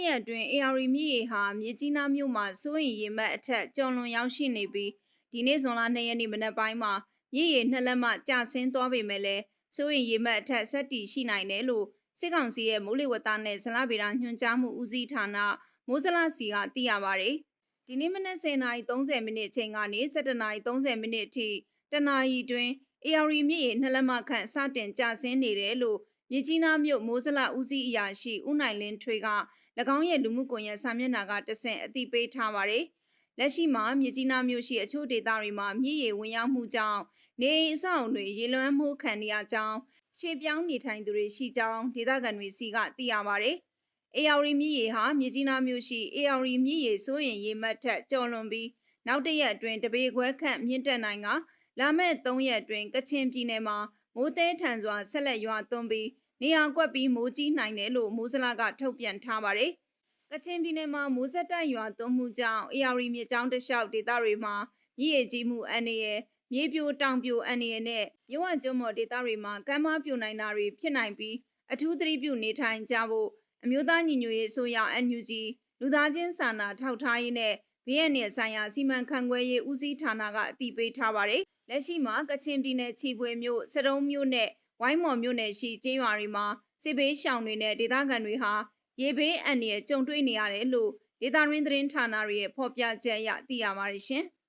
AR မြစ်ရေဟာ မြေကြီးနားမြို့မှာ စိုးရင်ရေမှတ်အထက်ကျော်လွန်ရောက်ရှိနေပြီး ဒီနေ့ဇွန်လ2ရက်နေ့မနက်ပိုင်းမှာ မြစ်ရေနှစ်လက်မှကျဆင်းသွားပေမဲ့လည်းစိုးရင်ရေမှတ်အထက်ဆက်တည်ရှိနိုင်တယ်လို့စစ်ကောင်စီရဲ့မိုးလေဝသနဲ့ဇလဗေဒညွှန်ကြားမှုဦးစီးဌာနမိုးဇလစီကသိရပါတယ်။ဒီနေ့မနက်10:30မိနစ်အချိန်ကနေ17:30မိနစ်အထိတနအီတွင် AR မြစ်ရေနှစ်လက်မှခန့်စတင်ကျဆင်းနေတယ်လို့မြကြီးနားမြို့မိုးဇလဦးစီးအရာရှိဦးနိုင်လင်းထွေက၎ င်းရဲ့လူမှုကွန်ရက်စာမျက်နှာကတဆင့်အသိပေးထားပါတယ်။လက်ရှိမှာမြကြီးနားမြို့ရှိအချို့ဒေသတွေမှာမြစ်ရေဝင်ရောက်မှုကြောင့်နေအိမ်အဆောက်အုံတွေရေလွှမ်းမှုခံနေရကြောင်းရွှေပြောင်းနေထိုင်သူတွေရှိကြောင်းဒေသခံတွေစီကသိရပါတယ်။ AR မြစ်ရေဟာမြကြီးနားမြို့ရှိ AR မြစ်ရေစိုးရင်ရေမှတ်ထက်ကျော်လွန်ပြီးနောက်တစ်ရက်အတွင်းတပေခွဲခန့်မြင့်တက်နိုင်ကလာမယ့်3ရက်အတွင်းကချင်ပြည်နယ်မှာမိုးသေးထန်စွာဆက်လက်ရွာသွန်းပြီး နေရာကွက်ပြီးမိုးကြီးနိုင်တယ်လို့မိုးစလာကထုတ်ပြန်ထားပါတယ်။ကချင်ပြည်နယ်မှာမိုးဆက်တိုက်ရွာသွန်းမှုကြောင့် AR မြစ်ကြောင်းတစ်လျှောက်ဒေသတွေမှာမြစ်ရေကြီးမှုအန္တရာယ်မြေပြိုတောင်ပြိုအန္တရာယ်နဲ့မြဝကျွန်းမော်ဒေသတွေမှာကမ်းမပြိုနိုင်တာတွေဖြစ်နိုင်ပြီးအထူးသတိပြုနေထိုင်ကြဖို့အမျိုးသားညီညွတ်ရေးအစိုးရ NUG လူသားချင်းစာနာထောက်ထားရေးနဲ့ဘေးအန္တရာယ်ဆိုင်ရာစီမံခန့်ခွဲရေးဦးစီးဌာနကအတည်ပြုထားပါတယ်။လက်ရှိမှာကချင်ပြည်နယ်ချီပွေမြို့စတုံးမြို့နဲ့ ဝိုင်းမော်မြို့နယ်ရှိကျေးရွာတွေမှာစစ်ဘေးရှောင်တွေနဲ့ဒေသခံတွေဟာရေဘေးအန္တရာယ်ကြုံတွေ့နေရတယ်လို့ဒေသရင်းသတင်းဌာနတွေရဲ့ဖော်ပြချက်အရသိရပါတယ်ရှင်။